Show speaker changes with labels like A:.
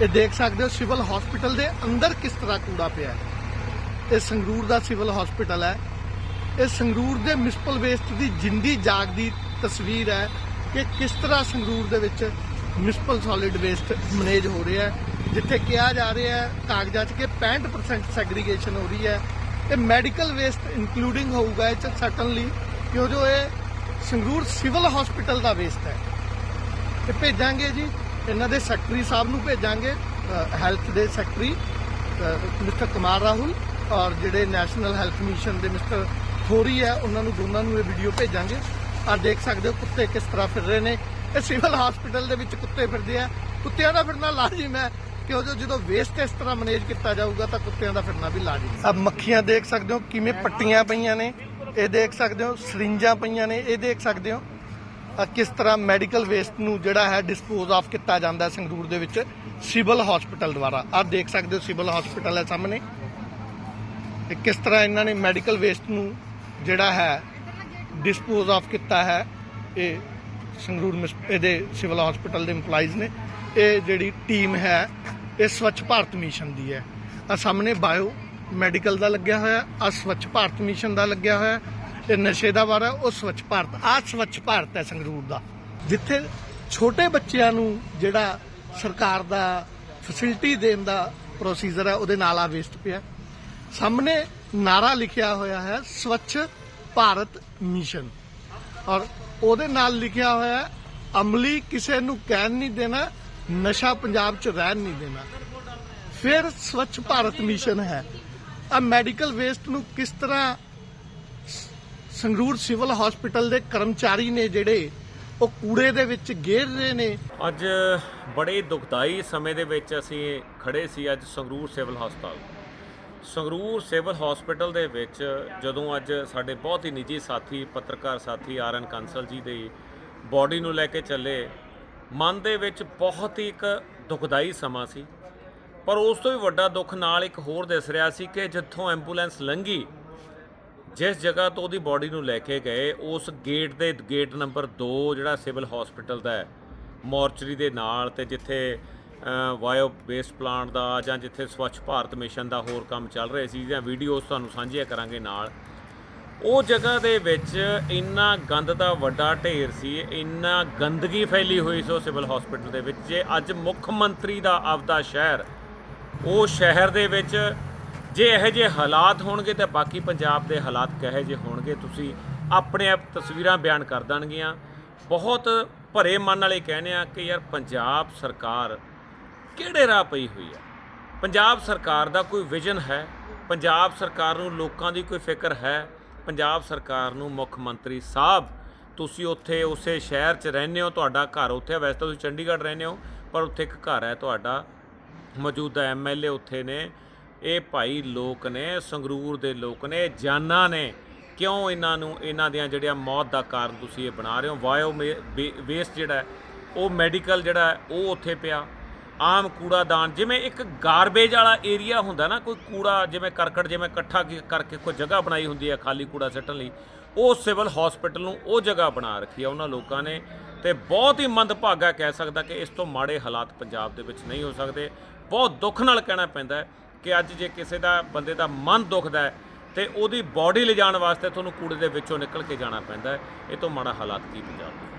A: ਇਹ ਦੇਖ ਸਕਦੇ ਹੋ ਸਿਵਲ ਹਸਪੀਟਲ ਦੇ ਅੰਦਰ ਕਿਸ ਤਰ੍ਹਾਂ ਕੂੜਾ ਪਿਆ ਹੈ। ਇਹ ਸੰਗਰੂਰ ਦਾ ਸਿਵਲ ਹਸਪੀਟਲ ਹੈ। ਇਹ ਸੰਗਰੂਰ ਦੇ ਮਿਊਨਿਸਪਲ ਵੇਸਟ ਦੀ ਜਿੰਦੀ ਜਾਗਦੀ ਤਸਵੀਰ ਹੈ ਕਿ ਕਿਸ ਤਰ੍ਹਾਂ ਸੰਗਰੂਰ ਦੇ ਵਿੱਚ ਮਿਊਨਿਸਪਲ ਸੋਲਿਡ ਵੇਸਟ ਮੈਨੇਜ ਹੋ ਰਿਹਾ ਹੈ। ਜਿੱਥੇ ਕਿਹਾ ਜਾ ਰਿਹਾ ਹੈ ਕਾਗਜ਼ਾਂ 'ਚ ਕਿ 65% ਸੈਗਰੀਗੇਸ਼ਨ ਹੋ ਰਹੀ ਹੈ। ਇਹ ਮੈਡੀਕਲ ਵੇਸਟ ਇਨਕਲੂਡਿੰਗ ਹੋਊਗਾ ਇਹ 'ਚ ਸਰਟਨਲੀ ਕਿਉਂ ਜੋ ਇਹ ਸੰਗਰੂਰ ਸਿਵਲ ਹਸਪੀਟਲ ਦਾ ਵੇਸਟ ਹੈ। ਤੇ ਭੇਜਾਂਗੇ ਜੀ। ਇਹਨਾਂ ਦੇ ਸੈਕਟਰੀ ਸਾਹਿਬ ਨੂੰ ਭੇਜਾਂਗੇ ਹੈਲਥ ਦੇ ਸੈਕਟਰੀ ਮਿਸਟਰ ਕੁਮਾਰ ਰਾਹੁਲ ਔਰ ਜਿਹੜੇ ਨੈਸ਼ਨਲ ਹੈਲਥ ਮਿਸ਼ਨ ਦੇ ਮਿਸਟਰ ਥੋਰੀ ਹੈ, ਉਹਨਾਂ ਨੂੰ ਦੋਨਾਂ ਨੂੰ ਇਹ ਵੀਡੀਓ ਭੇਜਾਂਗੇ। ਆ ਦੇਖ ਸਕਦੇ ਹੋ ਕੁੱਤੇ ਕਿਸ ਤਰ੍ਹਾਂ ਫਿਰ ਰਹੇ ਨੇ। ਇਹ ਸਿਵਲ ਹਸਪੀਟਲ ਦੇ ਵਿੱਚ ਕੁੱਤੇ ਫਿਰਦੇ ਆ। ਕੁੱਤਿਆਂ ਦਾ ਫਿਰਨਾ ਲਾਜ਼ਮ ਹੈ ਕਿ ਜੋ ਜਦੋਂ ਵੇਸਟ ਇਸ ਤਰ੍ਹਾਂ ਮੈਨੇਜ ਕੀਤਾ ਜਾਊਗਾ ਤਾਂ ਕੁੱਤਿਆਂ ਦਾ ਫਿਰਨਾ ਵੀ ਲਾਜ਼ਮੀ ਹੈ। ਆ ਮੱਖੀਆਂ ਦੇਖ ਸਕਦੇ ਹੋ ਕਿਵੇਂ ਪੱਟੀਆਂ ਪਈਆਂ ਨੇ। ਇਹ ਦੇਖ ਸਕਦੇ ਹੋ ਸਰਿੰਜਾਂ ਪਈਆਂ ਨੇ, ਇਹ ਦੇਖ ਸਕਦੇ ਹੋ। ਕਿਸ ਤਰ੍ਹਾਂ ਮੈਡੀਕਲ ਵੇਸਟ ਨੂੰ ਜਿਹੜਾ ਹੈ ਡਿਸਪੋਜ਼ ਆਫ ਕੀਤਾ ਜਾਂਦਾ ਹੈ ਸੰਗਰੂਰ ਦੇ ਵਿੱਚ? ਸਿਵਲ ਹਸਪੀਟਲ ਦੁਆਰਾ। ਆਹ ਦੇਖ ਸਕਦੇ ਹੋ ਸਿਵਲ ਹਸਪੀਟਲ ਹੈ ਸਾਹਮਣੇ। ਤੇ ਕਿਸ ਤਰ੍ਹਾਂ ਇਹਨਾਂ ਨੇ ਮੈਡੀਕਲ ਵੇਸਟ ਨੂੰ ਜਿਹੜਾ ਹੈ ਡਿਸਪੋਜ਼ ਆਫ ਕੀਤਾ ਹੈ? ਇਹ ਸੰਗਰੂਰ ਇਹਦੇ ਸਿਵਲ ਹਸਪੀਟਲ ਦੇ EMPLOYEES ਨੇ। ਇਹ ਜਿਹੜੀ ਟੀਮ ਹੈ, ਇਹ ਸਵੱਛ ਭਾਰਤ ਮਿਸ਼ਨ ਦੀ ਹੈ। ਆ ਸਾਹਮਣੇ ਬਾਇਓ ਮੈਡੀਕਲ ਦਾ ਲੱਗਿਆ ਹੋਇਆ। ਆ ਸਵੱਛ ਭਾਰਤ ਮਿਸ਼ਨ ਦਾ ਲੱਗਿਆ ਹੋਇਆ। ਇਹ ਨਸ਼ੇ ਦਾ ਵਾਰਾ ਉਹ ਸਵੱਛ ਭਾਰਤ। ਆ ਸਵੱਛ ਭਾਰਤ ਹੈ ਸੰਗਰੂਰ ਦਾ। ਜਿੱਥੇ ਛੋਟੇ ਬੱਚਿਆਂ ਨੂੰ ਜਿਹੜਾ ਸਰਕਾਰ ਦਾ ਫੈਸਿਲਿਟੀ ਦੇਣ ਦਾ ਪ੍ਰੋਸੀਜਰ ਹੈ, ਉਹਦੇ ਨਾਲ ਆ ਵੇਸਟ ਪਿਆ। ਸਾਹਮਣੇ ਨਾਰਾ ਲਿਖਿਆ ਹੋਇਆ ਹੈ, ਸਵੱਛ ਭਾਰਤ ਮਿਸ਼ਨ ਔਰ ਉਹਦੇ ਨਾਲ ਲਿਖਿਆ ਹੋਇਆ ਅਮਲੀ ਕਿਸੇ ਨੂੰ ਕਹਿਣ ਨਹੀਂ ਦੇਣਾ, ਨਸ਼ਾ ਪੰਜਾਬ 'ਚ ਰਹਿਣ ਨਹੀਂ ਦੇਣਾ। ਫਿਰ ਸਵੱਛ ਭਾਰਤ ਮਿਸ਼ਨ ਹੈ। ਆ ਮੈਡੀਕਲ ਵੇਸਟ ਨੂੰ ਕਿਸ ਤਰ੍ਹਾਂ ਸੰਗਰੂਰ ਸਿਵਲ ਹਸਪੀਟਲ ਦੇ ਕਰਮਚਾਰੀ ਨੇ ਜਿਹੜੇ ਉਹ ਕੂੜੇ ਦੇ ਵਿੱਚ ਗੇਰ ਰਹੇ ਨੇ।
B: ਅੱਜ ਬੜੇ ਦੁਖਦਾਈ ਸਮੇਂ ਦੇ ਵਿੱਚ ਅਸੀਂ ਖੜੇ ਸੀ ਅੱਜ ਸੰਗਰੂਰ ਸਿਵਲ ਹਸਪਤਾਲ। ਸੰਗਰੂਰ ਸਿਵਲ ਹਸਪੀਟਲ ਦੇ ਵਿੱਚ ਜਦੋਂ ਅੱਜ ਸਾਡੇ ਬਹੁਤ ਹੀ ਨਿੱਜੀ ਸਾਥੀ, ਪੱਤਰਕਾਰ ਸਾਥੀ ਆਰਨ ਕੰਸਲ ਜੀ ਦੇ ਬਾਡੀ ਨੂੰ ਲੈ ਕੇ ਚੱਲੇ, ਮਨ ਦੇ ਵਿੱਚ ਬਹੁਤ ਹੀ ਇੱਕ ਦੁਖਦਾਈ ਸਮਾਂ ਸੀ। ਪਰ ਉਸ ਤੋਂ ਵੀ ਵੱਡਾ ਦੁੱਖ ਨਾਲ ਇੱਕ ਹੋਰ ਦਿਸ ਰਿਹਾ ਸੀ ਕਿ ਜਿੱਥੋਂ ਐਂਬੂਲੈਂਸ ਲੰਘੀ ਜਿਸ ਜਗ੍ਹਾ ਤੋਂ ਉਹਦੀ ਬਾਡੀ ਨੂੰ ਲੈ ਕੇ ਗਏ, ਉਸ ਗੇਟ ਦੇ ਗੇਟ ਨੰਬਰ 2 ਜਿਹੜਾ ਸਿਵਲ ਹਸਪੀਟਲ ਦਾ ਹੈ ਮੋਰਚਰੀ ਦੇ ਨਾਲ ਤੇ ਜਿੱਥੇ ਵਾਇਓ ਵੇਸਟ ਪਲਾਂਟ ਦਾ ਜਾਂ ਜਿੱਥੇ ਸਵੱਛ ਭਾਰਤ ਮਿਸ਼ਨ ਦਾ ਹੋਰ ਕੰਮ ਚੱਲ ਰਹੇ ਸੀ, ਜਾਂ ਵੀਡੀਓਜ਼ ਤੁਹਾਨੂੰ ਸਾਂਝੀਆਂ ਕਰਾਂਗੇ ਨਾਲ। ਉਹ ਜਗ੍ਹਾ ਦੇ ਵਿੱਚ ਇੰਨਾ ਗੰਦ ਦਾ ਵੱਡਾ ਢੇਰ ਸੀ, ਇੰਨਾ ਗੰਦਗੀ ਫੈਲੀ ਹੋਈ ਸੀ ਉਹ ਸਿਵਲ ਹਸਪੀਟਲ ਦੇ ਵਿੱਚ, ਜੇ ਅੱਜ ਮੁੱਖ ਮੰਤਰੀ ਦਾ ਆਪਦਾ ਸ਼ਹਿਰ, ਉਹ ਸ਼ਹਿਰ ਦੇ ਵਿੱਚ ਜੇ ਇਹੋ ਜਿਹੇ ਹਾਲਾਤ ਹੋਣਗੇ ਤਾਂ ਬਾਕੀ ਪੰਜਾਬ ਦੇ ਹਾਲਾਤ ਕਿਹੋ ਜਿਹੇ ਹੋਣਗੇ, ਤੁਸੀਂ ਆਪਣੇ ਆਪ ਤਸਵੀਰਾਂ ਬਿਆਨ ਕਰ ਦੇਣਗੀਆਂ। ਬਹੁਤ ਭਰੇ ਮਨ ਨਾਲ ਇਹ ਕਹਿੰਦੇ ਆ ਕਿ ਯਾਰ ਪੰਜਾਬ ਸਰਕਾਰ ਕਿਹੜੇ ਰਾਹ ਪਈ ਹੋਈ ਹੈ ਪੰਜਾਬ ਸਰਕਾਰ ਦਾ ਕੋਈ ਵਿਜ਼ਨ ਹੈ? ਪੰਜਾਬ ਸਰਕਾਰ ਨੂੰ ਲੋਕਾਂ ਦੀ ਕੋਈ ਫਿਕਰ ਹੈ? ਪੰਜਾਬ ਸਰਕਾਰ ਨੂੰ ਮੁੱਖ ਮੰਤਰੀ ਸਾਹਿਬ, ਤੁਸੀਂ ਉੱਥੇ ਉਸੇ ਸ਼ਹਿਰ 'ਚ ਰਹਿੰਦੇ ਹੋ, ਤੁਹਾਡਾ ਘਰ ਉੱਥੇ ਵੈਸੇ ਤਾਂ ਤੁਸੀਂ ਚੰਡੀਗੜ੍ਹ ਰਹਿੰਦੇ ਹੋ, ਪਰ ਉੱਥੇ ਇੱਕ ਘਰ ਹੈ ਤੁਹਾਡਾ, ਮੌਜੂਦਾ ਐਮਐਲਏ ਉੱਥੇ ਨੇ। ਇਹ ਭਾਈ ਲੋਕ ਨੇ, ਸੰਗਰੂਰ ਦੇ ਲੋਕ ਨੇ, ਜਾਨਾਂ ਨੇ। ਕਿਉਂ ਇਹਨਾਂ ਨੂੰ, ਇਹਨਾਂ ਦੀਆਂ ਜਿਹੜੀਆਂ ਮੌਤ ਦਾ ਕਾਰਨ ਤੁਸੀਂ ਇਹ ਬਣਾ ਰਹੇ ਹੋ? ਵਾਇਓ ਵੇਸਟ ਜਿਹੜਾ ਉਹ ਮੈਡੀਕਲ ਜਿਹੜਾ ਉਹ ਉੱਥੇ ਪਿਆ। ਆਮ ਕੂੜਾਦਾਨ, ਜਿਵੇਂ ਇੱਕ ਗਾਰਬੇਜ ਵਾਲਾ ਏਰੀਆ ਹੁੰਦਾ ਨਾ, ਕੋਈ ਕੂੜਾ ਜਿਵੇਂ ਕਰਕਟ, ਜਿਵੇਂ ਇਕੱਠਾ ਕਰਕੇ ਕੋਈ ਜਗ੍ਹਾ ਬਣਾਈ ਹੁੰਦੀ ਹੈ, ਖਾਲੀ ਕੂੜਾ ਸਿੱਟਣ ਲਈ, ਉਹ ਸਿਵਲ ਹਸਪੀਟਲ ਨੂੰ ਉਹ ਜਗ੍ਹਾ ਬਣਾ ਰੱਖੀ ਹੈ ਉਹਨਾਂ ਲੋਕਾਂ ਨੇ। ਤੇ ਬਹੁਤ ਹੀ ਮੰਦਭਾਗਾ ਕਹਿ ਸਕਦਾ ਕਿ ਇਸ ਤੋਂ ਮਾੜੇ ਹਾਲਾਤ ਪੰਜਾਬ ਦੇ ਵਿੱਚ ਨਹੀਂ ਹੋ ਸਕਦੇ। ਬਹੁਤ ਦੁੱਖ ਨਾਲ ਕਹਿਣਾ ਪੈਂਦਾ ਹੈ। ਕਿ ਅੱਜ ਜੇ ਕਿਸੇ ਦਾ ਬੰਦੇ ਦਾ ਮਨ ਦੁਖਦਾ ਹੈ ਤੇ ਉਹਦੀ ਬਾਡੀ ਲਿਜਾਣ ਵਾਸਤੇ ਤੁਹਾਨੂੰ ਕੂੜੇ ਦੇ ਵਿੱਚੋਂ ਨਿਕਲ ਕੇ ਜਾਣਾ ਪੈਂਦਾ ਹੈ। ਇਹ ਤੋਂ ਮਾੜਾ ਹਾਲਾਤ ਕੀ ਪੰਜਾਬ ਦੇ?